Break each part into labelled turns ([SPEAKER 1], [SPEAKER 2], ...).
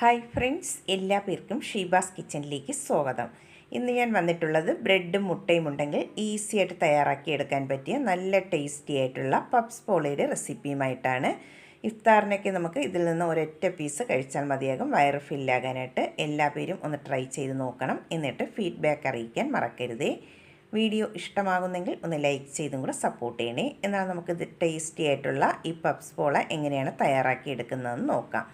[SPEAKER 1] Hi friends എല്ലാ പേർക്കും ഷീബാസ് കിച്ചണിലേക്ക് സ്വാഗതം. ഇന്ന് ഞാൻ വന്നിട്ടുള്ളത് ബ്രെഡും മുട്ടയും ഉണ്ടെങ്കിൽ ഈസി ആയിട്ട് തയ്യാറാക്കി എടുക്കാൻ പറ്റിയ നല്ല ടേസ്റ്റി ആയിട്ടുള്ള പപ്സ് പോളയുടെ റെസിപ്പിയുമായിട്ടാണ് ഇഫ്താറിനൊക്കെ നമുക്ക് ഇതിൽ നിന്ന് ഒരൊറ്റ പീസ് കഴിച്ചാൽ മതിയാകും. വയറ് ഫില്ലാകാനായിട്ട് എല്ലാ പേരും ഒന്ന് ട്രൈ ചെയ്ത് നോക്കണം. എന്നിട്ട് ഫീഡ്ബാക്ക് അറിയിക്കാൻ മറക്കരുതേ. വീഡിയോ ഇഷ്ടമാകുന്നെങ്കിൽ ഒന്ന് ലൈക്ക് ചെയ്തും കൂടെ സപ്പോർട്ട് ചെയ്യണേ. എന്നാൽ നമുക്കിത് ടേസ്റ്റി ആയിട്ടുള്ള ഈ പപ്സ് പോള എങ്ങനെയാണ് തയ്യാറാക്കി എടുക്കുന്നതെന്ന് നോക്കാം.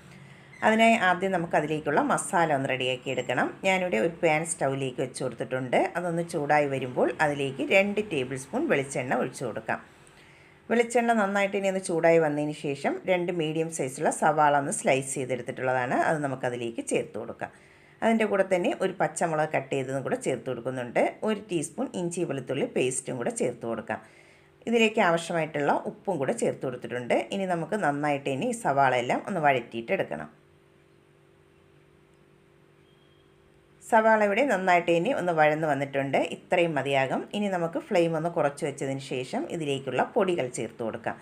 [SPEAKER 1] അതിനായി ആദ്യം നമുക്ക് അതിലേക്കുള്ള മസാല ഒന്ന് റെഡിയാക്കി എടുക്കണം. ഞാനിവിടെ ഒരു പാൻ സ്റ്റൗവിലേക്ക് വെച്ച് കൊടുത്തിട്ടുണ്ട്. അതൊന്ന് ചൂടായി വരുമ്പോൾ അതിലേക്ക് രണ്ട് ടേബിൾ സ്പൂൺ വെളിച്ചെണ്ണ ഒഴിച്ചു കൊടുക്കാം. വെളിച്ചെണ്ണ നന്നായിട്ട് ഇനി ഒന്ന് ചൂടായി വന്നതിന് ശേഷം രണ്ട് മീഡിയം സൈസുള്ള സവാള ഒന്ന് സ്ലൈസ് ചെയ്തെടുത്തിട്ടുള്ളതാണ്. അത് നമുക്കതിലേക്ക് ചേർത്ത് കൊടുക്കാം. അതിന്റെ കൂടെ തന്നെ ഒരു പച്ചമുളക് കട്ട് ചെയ്തതും കൂടെ ചേർത്ത് കൊടുക്കുന്നുണ്ട്. ഒരു ടീസ്പൂൺ ഇഞ്ചി വെളുത്തുള്ളി പേസ്റ്റും കൂടെ ചേർത്ത് കൊടുക്കാം. ഇതിലേക്ക് ആവശ്യമായിട്ടുള്ള ഉപ്പും കൂടെ ചേർത്ത് കൊടുത്തിട്ടുണ്ട്. ഇനി നമുക്ക് നന്നായിട്ട് ഇനി ഈ സവാള എല്ലാം ഒന്ന് വഴറ്റിയിട്ട് എടുക്കണം. സവാള ഇവിടെ നന്നായിട്ട് ഇനി ഒന്ന് വഴന്ന് വന്നിട്ടുണ്ട്. ഇത്രയും മതിയാകും. ഇനി നമുക്ക് ഫ്ലെയിം ഒന്ന് കുറച്ച് വെച്ചതിന് ശേഷം ഇതിലേക്കുള്ള പൊടികൾ ചേർത്ത് കൊടുക്കാം.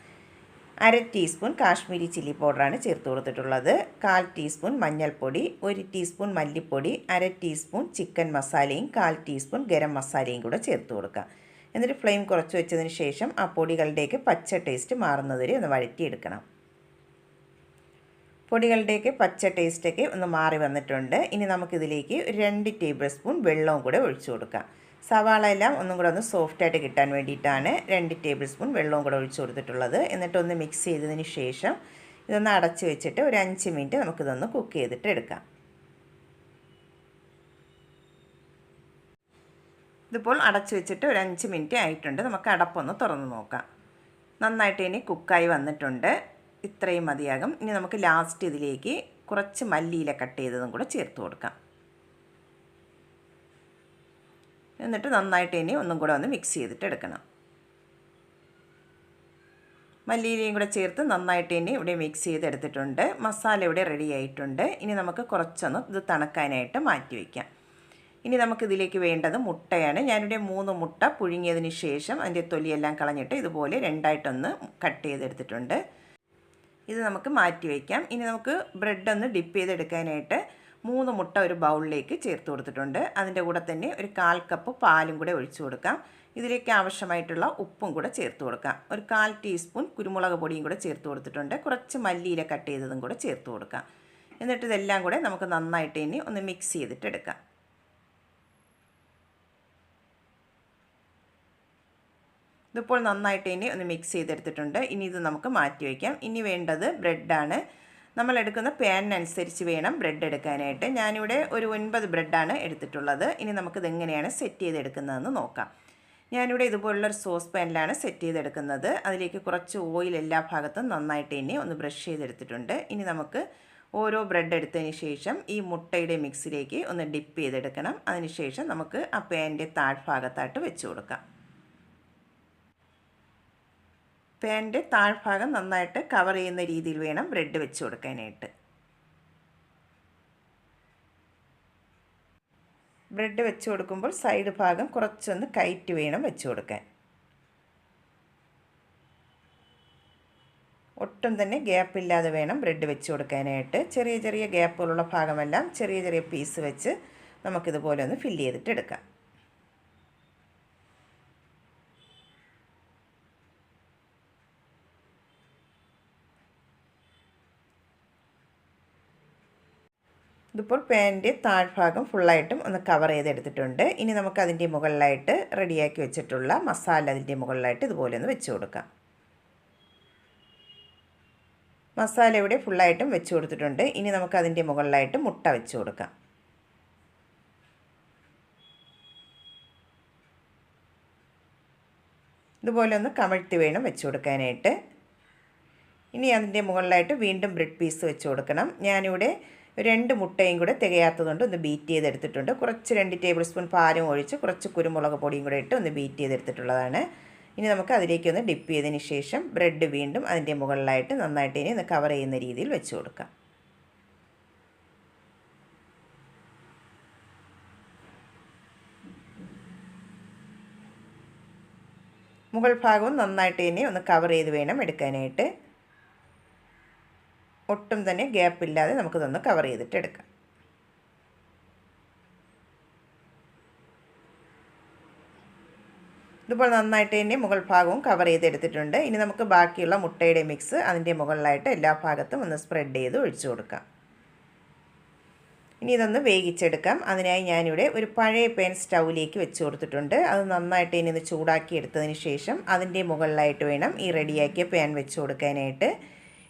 [SPEAKER 1] അര ടീസ്പൂൺ കാശ്മീരി ചില്ലി പൗഡറാണ് ചേർത്ത് കൊടുത്തിട്ടുള്ളത്. കാൽ ടീസ്പൂൺ മഞ്ഞൾപ്പൊടി ഒരു ടീസ്പൂൺ മല്ലിപ്പൊടി അര ടീസ്പൂൺ ചിക്കൻ മസാലയും കാൽ ടീസ്പൂൺ ഗരം മസാലയും കൂടെ ചേർത്ത് കൊടുക്കാം. എന്നിട്ട് ഫ്ലെയിം കുറച്ച് വെച്ചതിന് ശേഷം ആ പൊടികളുടെയൊക്കെ പച്ച ടേസ്റ്റ് മാറുന്നതുവരെ ഒന്ന് വഴറ്റിയെടുക്കണം. പൊടികളുടെയൊക്കെ പച്ച ടേസ്റ്റൊക്കെ ഒന്ന് മാറി വന്നിട്ടുണ്ട്. ഇനി നമുക്കിതിലേക്ക് രണ്ട് ടേബിൾ സ്പൂൺ വെള്ളവും കൂടെ ഒഴിച്ചു കൊടുക്കാം. സവാള എല്ലാം ഒന്നും കൂടെ ഒന്ന് സോഫ്റ്റായിട്ട് കിട്ടാൻ വേണ്ടിയിട്ടാണ് രണ്ട് ടേബിൾ സ്പൂൺ വെള്ളവും കൂടെ ഒഴിച്ചു കൊടുത്തിട്ടുള്ളത്. എന്നിട്ടൊന്ന് മിക്സ് ചെയ്തതിന് ശേഷം ഇതൊന്ന് അടച്ച് വെച്ചിട്ട് ഒരു അഞ്ച് മിനിറ്റ് നമുക്കിതൊന്ന് കുക്ക് ചെയ്തിട്ട് എടുക്കാം. ഇതിപ്പോൾ അടച്ച് വെച്ചിട്ട് ഒരു അഞ്ച് മിനിറ്റ് ആയിട്ടുണ്ട്. നമുക്ക് അടപ്പൊന്ന് തുറന്ന് നോക്കാം. നന്നായിട്ട് ഇനി കുക്കായി വന്നിട്ടുണ്ട്. ഇത്രയും മതിയാകും. ഇനി നമുക്ക് ലാസ്റ്റ് ഇതിലേക്ക് കുറച്ച് മല്ലിയില കട്ട് ചെയ്തതും കൂടെ ചേർത്ത് കൊടുക്കാം. എന്നിട്ട് നന്നായിട്ട് ഇനി ഒന്നും കൂടെ ഒന്ന് മിക്സ് ചെയ്തിട്ട് എടുക്കണം. മല്ലിയിലയും കൂടെ ചേർത്ത് നന്നായിട്ട് ഇനി ഇവിടെ മിക്സ് ചെയ്തെടുത്തിട്ടുണ്ട് മസാല ഇവിടെ റെഡി ആയിട്ടുണ്ട്. ഇനി നമുക്ക് കുറച്ചൊന്ന് ഇത് തണുക്കാനായിട്ട് മാറ്റി വയ്ക്കാം ഇനി നമുക്കിതിലേക്ക് വേണ്ടത് മുട്ടയാണ്. ഞാനിവിടെ മൂന്ന് മുട്ട പുഴുങ്ങിയതിന് ശേഷം അതിന്റെ തൊലിയെല്ലാം കളഞ്ഞിട്ട് ഇതുപോലെ രണ്ടായിട്ടൊന്ന് കട്ട് ചെയ്തെടുത്തിട്ടുണ്ട്. ഇത് നമുക്ക് മാറ്റി വയ്ക്കാം. ഇനി നമുക്ക് ബ്രെഡ് ഒന്ന് ഡിപ്പ് ചെയ്തെടുക്കാനായിട്ട് മൂന്ന് മുട്ട ഒരു ബൗളിലേക്ക് ചേർത്ത് കൊടുത്തിട്ടുണ്ട്. അതിന്റെ കൂടെ തന്നെ ഒരു കാൽ കപ്പ് പാലും കൂടെ ഒഴിച്ചു കൊടുക്കാം. ഇതിലേക്ക് ആവശ്യമായിട്ടുള്ള ഉപ്പും കൂടെ ചേർത്ത് കൊടുക്കാം. ഒരു കാൽ ടീസ്പൂൺ കുരുമുളക് പൊടിയും കൂടെ ചേർത്ത് കൊടുത്തിട്ടുണ്ട്. കുറച്ച് മല്ലിയില കട്ട് ചെയ്തതും കൂടെ ചേർത്ത് കൊടുക്കാം. എന്നിട്ട് ഇതെല്ലാം കൂടെ നമുക്ക് നന്നായിട്ട് ഇനി ഒന്ന് മിക്സ് ചെയ്തിട്ട് ഇതിപ്പോൾ നന്നായിട്ട് ഇനി ഒന്ന് മിക്സ് ചെയ്തെടുത്തിട്ടുണ്ട്. ഇനി ഇത് നമുക്ക് മാറ്റി വയ്ക്കാം. ഇനി വേണ്ടത് ബ്രെഡാണ് നമ്മൾ എടുക്കുന്ന പാനിനനുസരിച്ച് വേണം ബ്രെഡ് എടുക്കാനായിട്ട്. ഞാനിവിടെ ഒരു ഒൻപത് ബ്രെഡാണ് എടുത്തിട്ടുള്ളത്. ഇനി നമുക്കിത് എങ്ങനെയാണ് സെറ്റ് ചെയ്തെടുക്കുന്നതെന്ന് നോക്കാം. ഞാനിവിടെ ഇതുപോലുള്ളൊരു സോസ് പാനിലാണ് സെറ്റ് ചെയ്തെടുക്കുന്നത്. അതിലേക്ക് കുറച്ച് ഓയിൽ എല്ലാ ഭാഗത്തും നന്നായിട്ട് ഇനി ഒന്ന് ബ്രഷ് ചെയ്തെടുത്തിട്ടുണ്ട്. ഇനി നമുക്ക് ഓരോ ബ്രെഡ് എടുത്തതിന് ശേഷം ഈ മുട്ടയുടെ മിക്സിലേക്ക് ഒന്ന് ഡിപ്പ് ചെയ്തെടുക്കണം. അതിനുശേഷം നമുക്ക് ആ പാനിന്റെ താഴ്ഭാഗത്തായിട്ട് വെച്ച് കൊടുക്കാം. പാനിന്റെ താഴ്ഭാഗം നന്നായിട്ട് കവർ ചെയ്യുന്ന രീതിയിൽ വേണം ബ്രെഡ് വെച്ച് കൊടുക്കാനായിട്ട്. ബ്രെഡ് വെച്ച് കൊടുക്കുമ്പോൾ സൈഡ് ഭാഗം കുറച്ചൊന്ന് കയറ്റ് വേണം വെച്ച് കൊടുക്കാൻ. ഒട്ടും തന്നെ ഗ്യാപ്പില്ലാതെ വേണം ബ്രെഡ് വെച്ച് കൊടുക്കാനായിട്ട്. ചെറിയ ചെറിയ ഗ്യാപ്പുകളുള്ള ഭാഗമെല്ലാം ചെറിയ ചെറിയ പീസ് വെച്ച് നമുക്കിതുപോലെ ഒന്ന് ഫില്ല് ചെയ്തിട്ട് എടുക്കാം. ഇതിപ്പോൾ പാനിന്റെ താഴ്ഭാഗം ഫുള്ളായിട്ടും ഒന്ന് കവർ ചെയ്തെടുത്തിട്ടുണ്ട്. ഇനി നമുക്ക് അതിന്റെ മുകളിലായിട്ട് റെഡിയാക്കി വെച്ചിട്ടുള്ള മസാല അതിന്റെ മുകളിലായിട്ട് ഇതുപോലെ ഒന്ന് വെച്ച് കൊടുക്കാം. മസാല ഇവിടെ ഫുള്ളായിട്ടും വെച്ച് കൊടുത്തിട്ടുണ്ട്. ഇനി നമുക്ക് അതിന്റെ മുകളിലായിട്ട് മുട്ട വെച്ച് കൊടുക്കാം. ഇതുപോലെ ഒന്ന് കമഴ്ത്തി വേണം വെച്ച് കൊടുക്കാനായിട്ട്. ഇനി അതിന്റെ മുകളിലായിട്ട് വീണ്ടും ബ്രെഡ് പീസ് വെച്ച് കൊടുക്കണം. ഞാനിവിടെ രണ്ട് മുട്ടയും കൂടെ തികയാത്തതുകൊണ്ട് ഒന്ന് ബീറ്റ് ചെയ്തെടുത്തിട്ടുണ്ട്. കുറച്ച് രണ്ട് ടേബിൾ സ്പൂൺ പാലും ഒഴിച്ച് കുറച്ച് കുരുമുളക് പൊടിയും കൂടെ ഇട്ട് ഒന്ന് ബീറ്റ് ചെയ്തെടുത്തിട്ടുള്ളതാണ്. ഇനി നമുക്ക് അതിലേക്ക് ഒന്ന് ഡിപ്പ് ചെയ്തതിന് ശേഷം ബ്രെഡ് വീണ്ടും അതിന്റെ മുകളിലായിട്ട് നന്നായിട്ട് ഇനി ഒന്ന് കവർ ചെയ്യുന്ന രീതിയിൽ വെച്ച് കൊടുക്കാം. മുകൾ ഭാഗവും നന്നായിട്ട് തന്നെ ഒന്ന് കവർ ചെയ്ത് വേണം എടുക്കാനായിട്ട്. ഒട്ടും തന്നെ ഗ്യാപ്പില്ലാതെ നമുക്കിതൊന്ന് കവർ ചെയ്തിട്ട് എടുക്കാം ഇതുപോലെ നന്നായിട്ട് തന്നെ മുകൾ ഭാഗവും കവർ ചെയ്തെടുത്തിട്ടുണ്ട്. ഇനി നമുക്ക് ബാക്കിയുള്ള മുട്ടയുടെ മിക്സ് അതിന്റെ മുകളിലായിട്ട് എല്ലാ ഭാഗത്തും ഒന്ന് സ്പ്രെഡ് ചെയ്ത് ഒഴിച്ചു കൊടുക്കാം. ഇനി ഇതൊന്ന് വേവിച്ചെടുക്കാം. അതിനായി ഞാനിവിടെ ഒരു പഴയ പേൻ സ്റ്റൗവിലേക്ക് വെച്ച് കൊടുത്തിട്ടുണ്ട്. അത് നന്നായിട്ട് ഇനി ഒന്ന് ചൂടാക്കി എടുത്തതിന് ശേഷം അതിന്റെ മുകളിലായിട്ട് വേണം ഈ റെഡിയാക്കിയ പാൻ വെച്ച് കൊടുക്കാനായിട്ട്.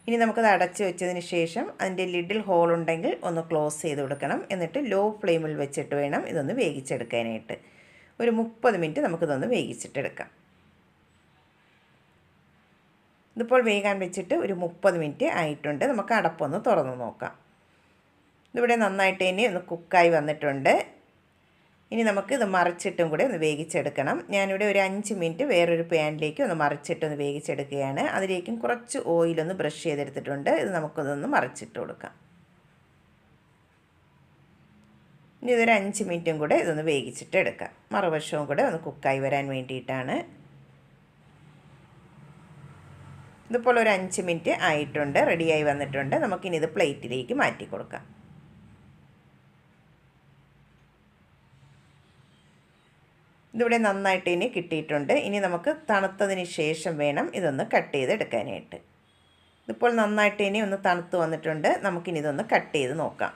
[SPEAKER 1] ഇനി നമുക്കത് അടച്ച് വെച്ചതിന് ശേഷം അതിന്റെ ലിഡിൽ ഹോൾ ഉണ്ടെങ്കിൽ ഒന്ന് ക്ലോസ് ചെയ്ത് കൊടുക്കണം. എന്നിട്ട് ലോ ഫ്ലെയിമിൽ വെച്ചിട്ട് വേണം ഇതൊന്ന് വേവിച്ചെടുക്കാനായിട്ട്. ഒരു മുപ്പത് മിനിറ്റ് നമുക്കിതൊന്ന് വേവിച്ചിട്ടെടുക്കാം. ഇതിപ്പോൾ വേകാൻ വെച്ചിട്ട് ഒരു മുപ്പത് മിനിറ്റ് ആയിട്ടുണ്ട്. നമുക്ക് അടപ്പൊന്ന് തുറന്ന് നോക്കാം. ഇതിവിടെ നന്നായിട്ട് ഇനി ഒന്ന് കുക്കായി വന്നിട്ടുണ്ട്. ഇനി നമുക്ക് ഇത് മറിച്ചിട്ടും കൂടെ ഒന്ന് വേവിച്ചെടുക്കണം. ഞാനിവിടെ ഒരു അഞ്ച് മിനിറ്റ് വേറൊരു പാനിലേക്ക് ഒന്ന് മറിച്ചിട്ട് ഒന്ന് വേവിച്ചെടുക്കുകയാണ്. അതിലേക്കും കുറച്ച് ഓയിലൊന്ന് ബ്രഷ് ചെയ്തെടുത്തിട്ടുണ്ട്. ഇത് നമുക്കിതൊന്ന് മറിച്ചിട്ട് കൊടുക്കാം. ഇനി ഇതൊരു അഞ്ച് മിനിറ്റും കൂടെ ഇതൊന്ന് വേവിച്ചിട്ട് എടുക്കാം. മറുവശവും കൂടെ ഒന്ന് കുക്കായി വരാൻ വേണ്ടിയിട്ടാണ്. ഇതുപോലെ ഒരു അഞ്ച് മിനിറ്റ് ആയിട്ടുണ്ട്. റെഡിയായി വന്നിട്ടുണ്ട്. നമുക്കിനി ഇത് പ്ലേറ്റിലേക്ക് മാറ്റി കൊടുക്കാം. ഇതിവിടെ നന്നായിട്ട് ഇനി കിട്ടിയിട്ടുണ്ട്. ഇനി നമുക്ക് തണുത്തതിന് ശേഷം വേണം ഇതൊന്ന് കട്ട് ചെയ്തെടുക്കാനായിട്ട്. ഇതിപ്പോൾ നന്നായിട്ട് ഇനി ഒന്ന് തണുത്ത് വന്നിട്ടുണ്ട്. നമുക്കിനി ഇതൊന്ന് കട്ട് ചെയ്ത് നോക്കാം.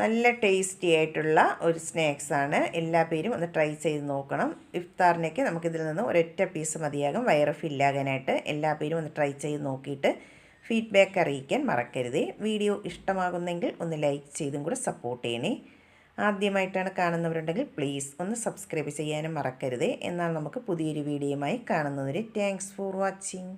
[SPEAKER 1] നല്ല ടേസ്റ്റി ആയിട്ടുള്ള ഒരു സ്നാക്സാണ് എല്ലാ പേരും ഒന്ന് ട്രൈ ചെയ്ത് നോക്കണം. ഇഫ്താറിനൊക്കെ നമുക്കിതിൽ നിന്ന് ഒരൊറ്റ പീസ് മതിയാകും. വയറ് ഫില്ലാകാനായിട്ട് എല്ലാ പേരും ഒന്ന് ട്രൈ ചെയ്ത് നോക്കിയിട്ട് ഫീഡ്ബാക്ക് അറിയിക്കാൻ മറക്കരുതേ. വീഡിയോ ഇഷ്ടമാകുന്നെങ്കിൽ ഒന്ന് ലൈക്ക് ചെയ്തും കൂടെ സപ്പോർട്ട് ചെയ്യണേ. ആദ്യമായിട്ടാണ് കാണുന്നവരുണ്ടെങ്കിൽ പ്ലീസ് ഒന്ന് സബ്സ്ക്രൈബ് ചെയ്യാനും മറക്കരുതേ. എന്നാൽ നമുക്ക് പുതിയൊരു വീഡിയോയുമായി കാണുന്നവരെ താങ്ക്സ് ഫോർ വാച്ചിങ്